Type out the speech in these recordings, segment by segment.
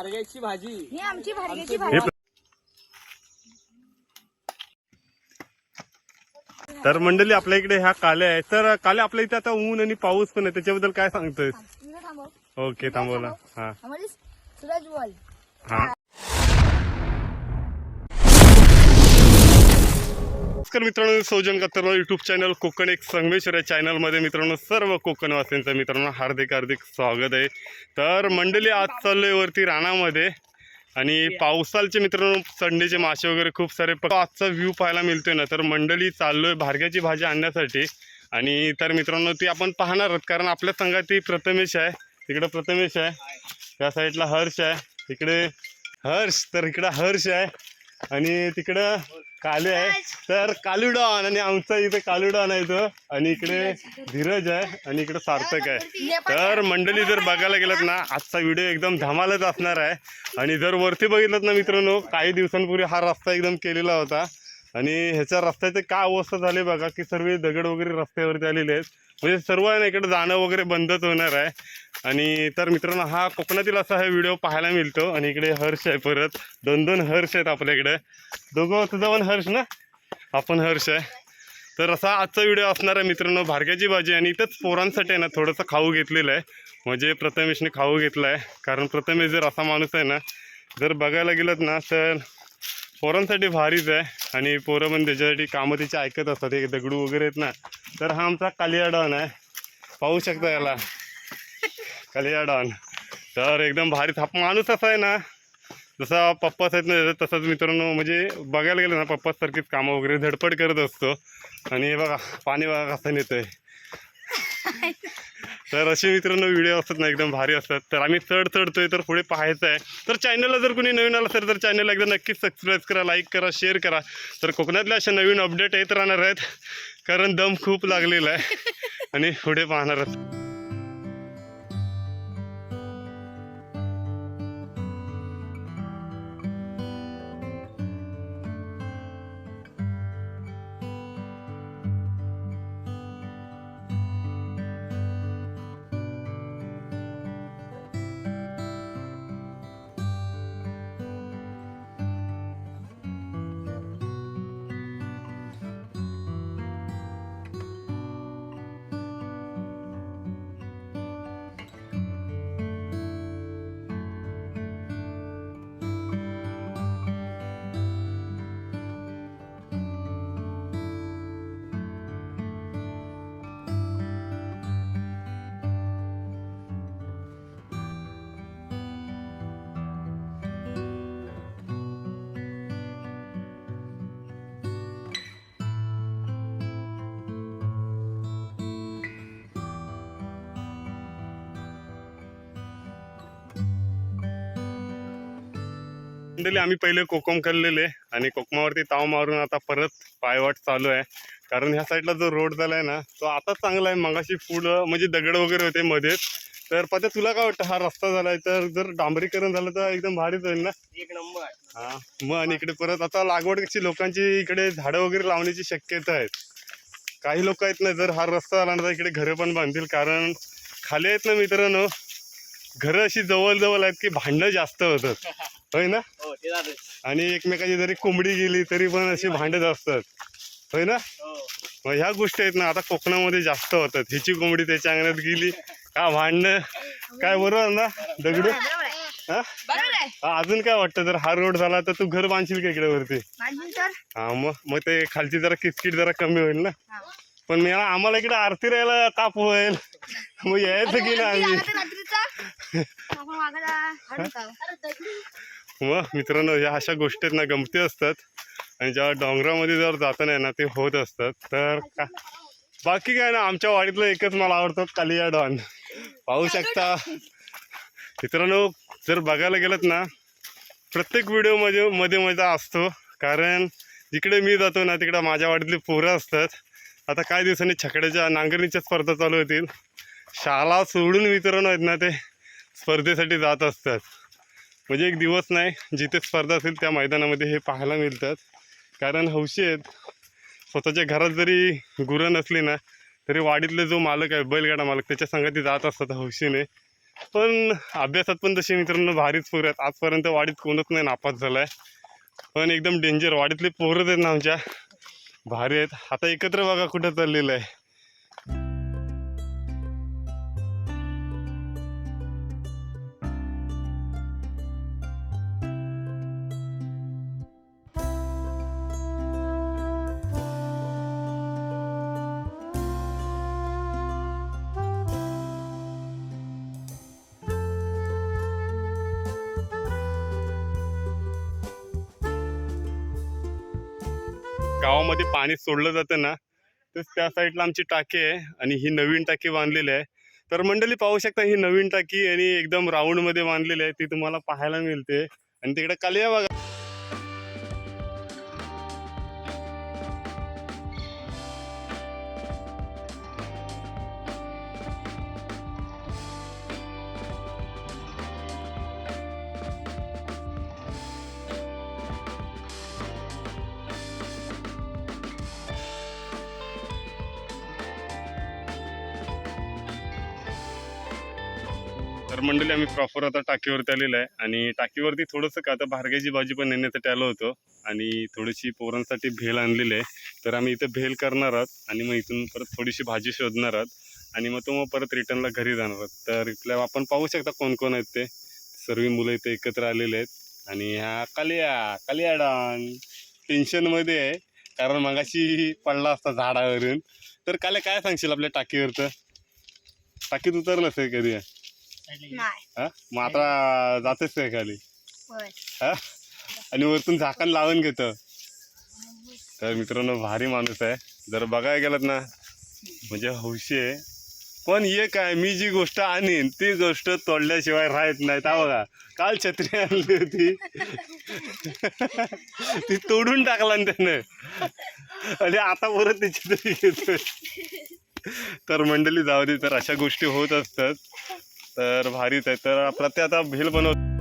भारग्याची भाजी. ही आमची भाडग्याची भाजी. तर मंडळी आपल्या इकडे ह्या काल्या आहे तर काल्या आपल्या इथे आता ऊन आणि पाऊस पण आहे. त्याच्याबद्दल काय सांगतोय ओके थांबवला. हा. सूरज बॉल. हा. नमस्कार मित्रांनो सौजन कत्तर युट्यूब चॅनल कोकण एक संगमेश्वर या चॅनलमध्ये मित्रांनो सर्व कोकणवासींचं मित्रांनो हार्दिक हार्दिक स्वागत आहे. तर मंडळी आज चाललोय वरती रानामध्ये आणि पावसालचे मित्रांनो संडेचे मासे वगैरे खूप सारे आजचा व्ह्यू पाहायला मिळतोय ना तर मंडळी चाललोय भार्ग्याची भाजी आणण्यासाठी. आणि तर मित्रांनो ती आपण पाहणार आहोत कारण आपल्या संघात ती प्रथमेश आहे. तिकडे प्रथमेश आहे. त्या साईडला हर्ष आहे. इकडे हर्ष तर इकडं हर्ष आहे. आणि तिकडं काले आहे. तर कालुडॉन आणि आमचा इथे कालुडॉन आहे तो. आणि इकडे धीरज आहे आणि इकडे सार्थक आहे. तर मंडळी जर बघायला गेलात ना आजचा व्हिडिओ एकदम धमालच असणार आहे. आणि जर वरती बघितलं ना मित्रांनो काही दिवसांपूर्वी हा रस्ता एकदम केलेला होता. आणि ह्याच्या रस्त्याची काय अवस्था झाली बघा की सर्व दगड वगैरे रस्त्यावरती आलेले आहेत. म्हणजे सर्व ना इकडे जाणं वगैरे बंदच होणार आहे. आणि तर मित्रांनो हा कोकणातील असा हा व्हिडिओ पाहायला मिळतो. आणि इकडे हर्ष आहे परत. दोन दोन हर्ष आहेत आपल्याकडे दोघं तुझा पण हर्ष ना? आपण हर्ष आहे. तर असा आजचा व्हिडिओ असणार आहे मित्रांनो भारग्याची भाजी. आणि इथंच पोरांसाठी आहे ना थोडंसं खाऊ घेतलेलं आहे. म्हणजे प्रथमेशने खाऊ घेतला आहे कारण प्रथमेश जर असा माणूस आहे ना जर बघायला गेलं ना तर पोरांसाठी भारीच आहे. आणि पोरं पण त्याच्यासाठी कामं तिचे ऐकत असतात. एक दगडू वगैरे आहेत ना तर हा आमचा कालिया डॉन आहे. पाहू शकता याला. कालिया डॉन. तर एकदम भारी हा माणूस असा आहे ना जसा पप्पाच आहेत ना तसंच मित्रांनो म्हणजे बघायला गेलं ना पप्पासारखीच कामं वगैरे धडपड करत असतो. आणि हे बघा पाणी बघा कसं नेतंय. तर असे मित्रांनो व्हिडिओ असतात ना एकदम भारी असतात. तर आम्ही चढ चढतोय तर पुढे पाहायचं आहे. तर चॅनलला जर कोणी नवीन आलं असेल तर चॅनलला एकदा नक्कीच सबस्क्राईब करा लाईक करा शेअर करा. तर कोकणातल्या अशा नवीन अपडेट येत राहणार आहेत कारण दम खूप लागलेला आहे. आणि पुढे पाहणार आहोत. मंडळी आम्ही पहिले कोकम खाल्लेले आणि कोकमावरती ताव मारून आता परत पायवाट चालू आहे. कारण ह्या साईडला जो रोड झालाय ना तो आता चांगला आहे. मगाशी पुढं म्हणजे दगड वगैरे होते मध्येच तर पत्या तुला काय वाटतं? हा रस्ता झालाय तर जर डांबरीकरण झालं तर एकदम भारीच होईल ना? एक नंबर. हा. मग आणि इकडे परत आता लागवडची लोकांची इकडे झाडं वगैरे लावण्याची शक्यता आहेत काही लोक आहेत ना जर हा रस्ता आला ना तर इकडे घरं पण बांधतील. कारण खाली आहेत ना मित्रांनो घरं अशी जवळ जवळ आहेत की भांडणं जास्त होतात. होय ना? हो ते आणि एकमेकाची जरी कोंबडी गेली तरी पण अशी भांडत असतात. होय ना? हो. मग ह्या गोष्टी आहेत ना आता कोकणामध्ये जास्त होतात. हिची कोंबडी त्याच्या अंगणात गेली का भांडणं? काय बरोबर ना? दगडू? हा? हा, अजून काय वाटतं? जर हा रोड झाला तर तू घर बांधशील का इकडे वरती? हा मग मग ते खालची जरा किचकिट जरा कमी होईल ना? हा. पण मी आम्हाला इकडे आरती राहायला ताप होईल. मग यायचं की ना आम्ही? रात्रीचा? मग मित्रांनो ह्या अशा गोष्टी आहेत ना गमती असतात. आणि जेव्हा डोंगरामध्ये जर जाताना आहे ना ते होत असतात. तर का बाकी काय ना आमच्या वाडीतलं एकच मला आवडतं कालिया डॉन पाहू शकता. मित्रांनो जर बघायला गेलं ना प्रत्येक व्हिडिओमध्ये मध्ये मजा असतो. कारण जिकडे मी जातो ना तिकडे माझ्या वाडीतली पोरं असतात. आता काही दिवसांनी छकड्याच्या नांगरणीच्या स्पर्धा चालू होतील. शाळा सोडून मित्रांनो आहेत ना ते स्पर्धेसाठी जात असतात. म्हणजे एक दिवस नाही जिथे स्पर्धा असेल त्या मैदानामध्ये हे पाहायला मिळतात. कारण हौशी आहेत. स्वतःच्या घरात जरी गुरं नसली ना तरी वाडीतले जो मालक आहे बैलगाडा मालक त्याच्या संगती जात असतात हौशीने. पण अभ्यासात पण तसे मित्रांनो भारीच पोरं आहेत. आजपर्यंत वाडीत कोणच नाही नापास झाला आहे पण एकदम डेंजर वाडीतले पोरच आहेत ना आमच्या भारी आहेत. आता एकत्र बघा कुठं चाललेलं आहे. गावामध्ये पाणी सोडलं जातं ना तर त्या साईडला आमची टाकी आहे आणि ही नवीन टाकी बांधलेली आहे. तर मंडळी पाहू शकता ही नवीन टाकी आणि एकदम राऊंडमध्ये बांधलेली आहे ती तुम्हाला पाहायला मिळते. आणि तिकडे कालिया बघा. तर मंडळी आम्ही प्रॉपर आता टाकीवरती आलेलो आहे. आणि टाकीवरती थोडंसं का आता भारग्याची भाजी पण नेण्यासाठी आलो होतो. आणि थोडीशी पोरांसाठी भेल आणलेली आहे. तर आम्ही इथं भेल करणार आहोत. आणि मग इथून परत थोडीशी भाजी शोधणार आहोत. आणि मग तो मग परत रिटर्नला घरी जाणार आहोत. तर इथल्या आपण पाहू शकता कोण कोण आहेत ते. सर्व मुलं इथे एकत्र आलेले आहेत. आणि ह्या कालिया कालिया डॉन. टेन्शनमध्ये आहे. कारण मगाशी पडला असता झाडावरून. तर काले काय सांगशील आपल्या टाकीवरचं? टाकीत उतरलं असेल कधी? नाही. हा? मग आता जातेच काय खाली? होय. हा? आणि वरतून झाकण लावून घेतं. तर मित्रांनो भारी माणूस आहे. जर बघायला गेलात ना म्हणजे हौशी आहे. पण ये काय मी जी गोष्ट आणीन ती गोष्ट तोडल्याशिवाय राहत नाही ता बघा काल छत्री आणली होती. ती तोडून टाकला ना त्यानं. आणि आता परत ती छत्री घेतोय. तर मंडळी जाऊ दे तर अशा गोष्टी होत असतात. तर भारीच आहे. तर आपला ते आता भेल बनवतो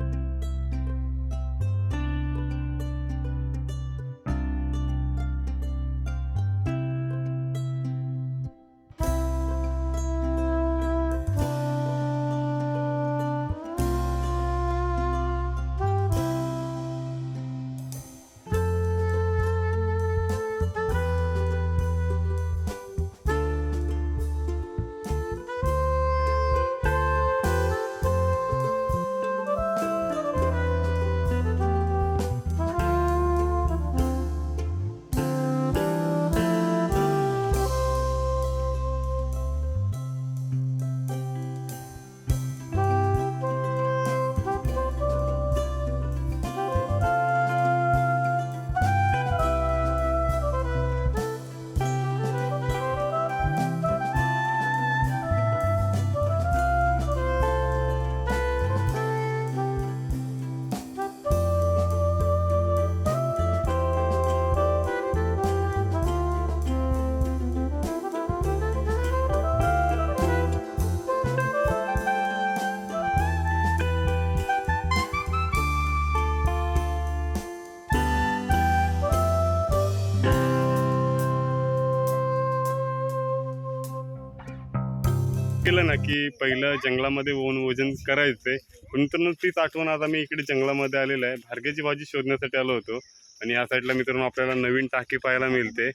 केलं ना की पहिलं जंगलामध्ये वन वजन करायचंय. आहे तर तीच आठवण आता मी इकडे जंगलामध्ये आलेलो आहे. भारग्याची भाजी शोधण्यासाठी आलो होतो. आणि या साईडला मित्रांनो आपल्याला नवीन टाकी पाहायला मिळते.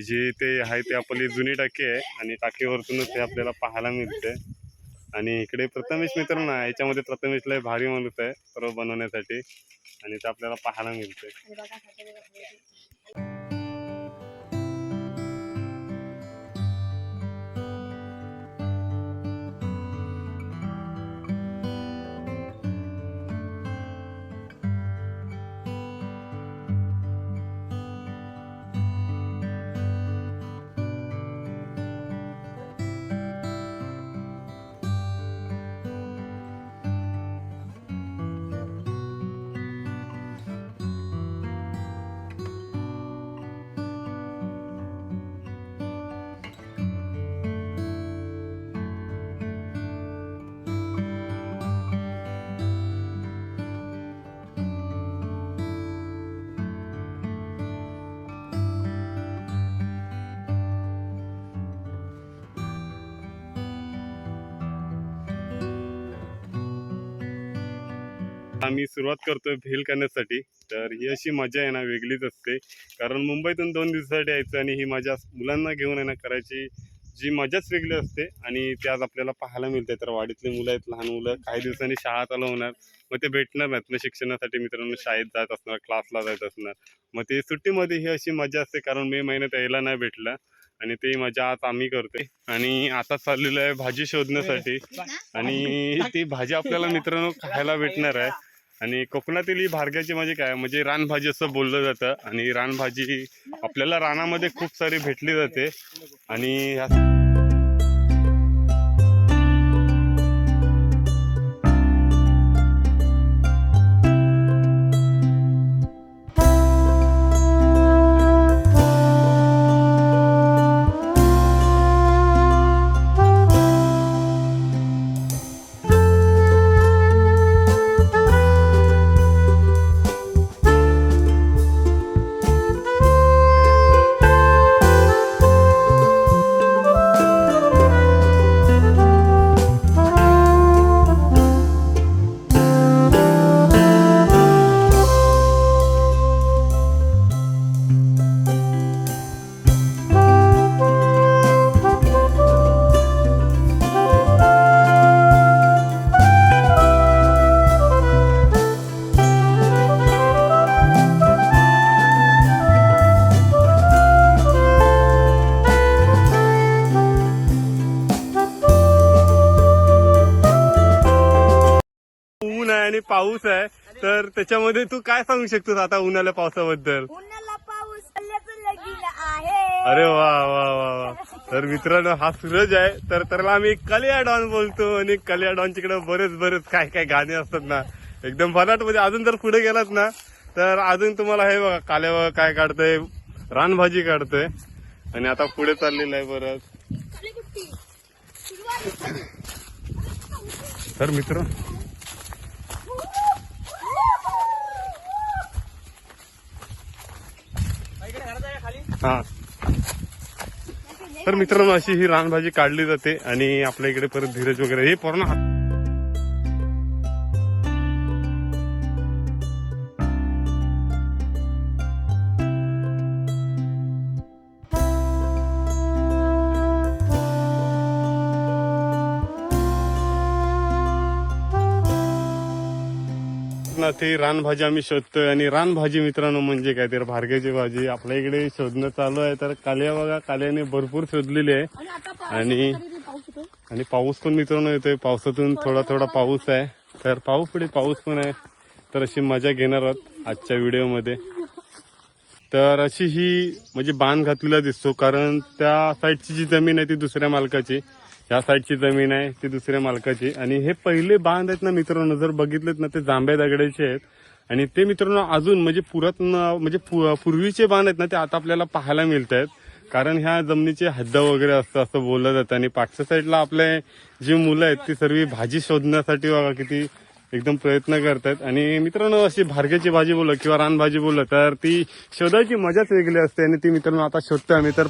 जी ते आहे ते आपली जुनी टाकी आहे. आणि टाकीवरतूनच ते आपल्याला पाहायला मिळते. आणि इकडे प्रथमेश मित्रांनो आहे. याच्यामध्ये प्रथमेश लय भारी माणूस आहे. सर्व बनवण्यासाठी. आणि ते आपल्याला पाहायला मिळते. आम्ही सुरुवात करतोय भेल करण्यासाठी. तर ही अशी मजा आहे ना वेगळीच असते. कारण मुंबईतून दोन दिवसासाठी यायचं आणि ही मजा मुलांना घेऊन आहे ना करायची जी मजाच वेगळी असते. आणि ते आज आपल्याला पाहायला मिळते तर वाडीतली मुलं आहेत लहान मुलं काही दिवसांनी शाळा चालू होणार. मग ते भेटणार नाहीत. मग शिक्षणासाठी मित्रांनो शाळेत जात असणार क्लासला जात असणार. मग ते सुट्टीमध्ये ही अशी मजा असते. कारण मे महिन्यात यायला नाही भेटलं. आणि ते मजा आज आम्ही करतोय. आणि आता चाललेलं आहे भाजी शोधण्यासाठी. आणि ती भाजी आपल्याला मित्रांनो खायला भेटणार आहे. आणि कोकणातील ही भारग्याची म्हणजे काय? म्हणजे रानभाजी असं बोललं जातं आणि रानभाजी आपल्याला रानामध्ये खूप सारी भेटली जाते. आणि ह्या आणि पाऊस आहे तर त्याच्यामध्ये तू काय सांगू शकतोस आता उन्हाळ्या पावसाबद्दल? उन्हाला पाऊस आहे. अरे वा वा वा वा. तर मित्रांनो हा सूरज आहे तर त्याला आम्ही कलिया डॉन बोलतो आणि कलिया डॉन तिकडे बरेच बरेच काय काय गाणे असतात ना. एकदम फनाटमध्ये अजून जर पुढे गेलात ना तर अजून तुम्हाला हे बघा काल्या बघा काय काढतोय रानभाजी काढतोय. आणि आता पुढे चाललेलं आहे परत. तर मित्र हा. तर मित्रांनो अशी ही रानभाजी काढली जाते आणि आपल्या इकडे परत धीरज वगैरे हे पूर्ण ते रानभाजी आम्ही शोधतोय आणि रानभाजी मित्रांनो म्हणजे काय? तर भार्ग्याची भाजी आपल्या इकडे शोधणं चालू आहे. तर काल्या बघा काल्याने भरपूर शोधलेली आहे. आणि आणि पाऊस पण मित्रांनो येतोय. पावसातून थोडा थोडा पाऊस आहे. तर पाऊस पुढे पाऊस पण आहे. तर अशी मजा घेणार आहोत आजच्या व्हिडिओमध्ये. तर अशी ही म्हणजे बांध घातलेला दिसतो. कारण त्या साईडची जी जमीन आहे ती दुसऱ्या मालकाची. या साईडची जमीन आहे ती दुसऱ्या मालकाची. आणि हे पहिले बांध आहेत ना मित्रांनो जर बघितलेत ना ते जांभ्या दगडाचे आहेत. आणि ते मित्रांनो अजून म्हणजे पुरातन म्हणजे पु- पूर्वीचे बांध आहेत ना ते आता आपल्याला पाहायला मिळत आहेत कारण ह्या जमिनीचे हद्द वगैरे असतं असं बोललं जातं. आणि पाठच्या साईडला आपले जी मुलं आहेत ती सर्व भाजी शोधण्यासाठी बघा किती एकदम प्रयत्न करतात आणि मित्रांनो अशी भार्ग्याची भाजी बोललं किंवा रानभाजी बोललं तर ती शोधायची मजाच वेगळी असते. आणि ती मित्रांनो आता शोधतोय आम्ही. तर